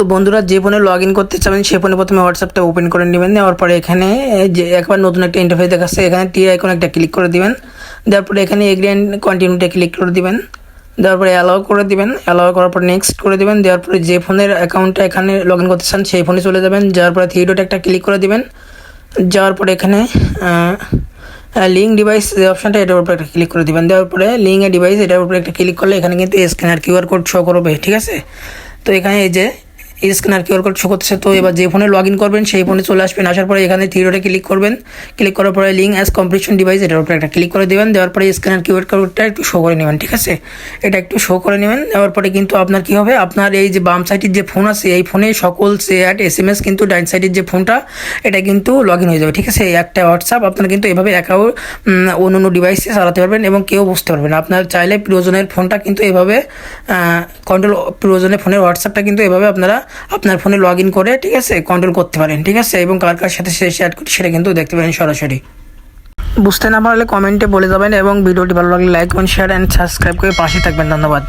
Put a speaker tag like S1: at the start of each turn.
S1: তো বন্ধুরা যে ফোনে লগ ইন করতে চাবেন, সে ফোনে প্রথমে হোয়াটসঅ্যাপটা ওপেন করে নেবেন। নেওয়ার পরে এখানে যে একবার নতুন একটা ইন্টারফেস দেখাচ্ছে, এখানে টি আইকন একটা ক্লিক করে দিবেন। দেওয়ার পরে এখানে এগ্রি অ্যান্ড কন্টিনিউতে ক্লিক করে দিবেন। দেওয়ার পরে অ্যালাউ করে দিবেন। অ্যালাউ করার পর নেক্সট করে দিবেন। দেওয়ার পরে যে ফোনের অ্যাকাউন্টটা এখানে লগ ইন করতে চান, সেই ফোনে চলে যাবেন। যাওয়ার পরে থ্রি ডট একটা ক্লিক করে দিবেন। যাওয়ার পরে এখানে লিঙ্ক ডিভাইস যে অপশানটা এটার উপরে একটা ক্লিক করে দিবেন। দেওয়ার পরে লিঙ্ক ডিভাইস এটার উপরে একটা ক্লিক করলে এখানে কিন্তু স্ক্যানার কিউআর কোড শো করবে, ঠিক আছে? তো এখানে এই যে স্ক্যানার কিউআর কোড শো করতেছে, তো এবার যে ফোনে লগ ইন করবেন, সেই ফোনে চলে আসবেন, আসার পরে এখানে থ্রিডোটে ক্লিক করবেন। ক্লিক করার পরে লিঙ্ক অ্যাজ কম্পিটিশন ডিভাইস এটার উপরে একটা ক্লিক করে দেবেন, দেওয়ার পরে স্ক্যানার কিউআর কোডটা একটু শো করে নেবেন, ঠিক আছে? এটা একটু শো করে নেবেন, দেওয়ার পরে কিন্তু আপনার কি হবে? আপনার এই যে বাম সাইডের যে ফোন আছে, এই ফোনে সকল চ্যাট এস এম এস কিন্তু ডাইন সাইডের যে ফোনটা এটা কিন্তু লগ ইন হয়ে যাবে, ঠিক আছে? একটা হোয়াটসঅ্যাপ আপনার কিন্তু এভাবে অ্যাকাউন্ট অন্য অন্য ডিভাইসে চালাতে পারবেন এবং কেউ বুঝতে পারবেন আপনার চাইলে প্রিয়জনের ফোনটা কিন্তু এভাবে কন্ট্রোল প্রিয়জনের ফোনের হোয়াটসঅ্যাপটা কিন্তু এভাবে আপনারা আপনার ফোনে লগ ইন করে, ঠিক আছে কন্ট্রোল করতে পারেন, ঠিক আছে, এবং কার কার সাথে শেয়ার করি সেটা কিন্তু দেখতে পারেন সরাসরি। বুঝতে না পারলে কমেন্টে বলে যাবেন এবং ভিডিওটি ভালো লাগলে লাইক করুন শেয়ার অ্যান্ড সাবস্ক্রাইব করে পাশে থাকবেন। ধন্যবাদ।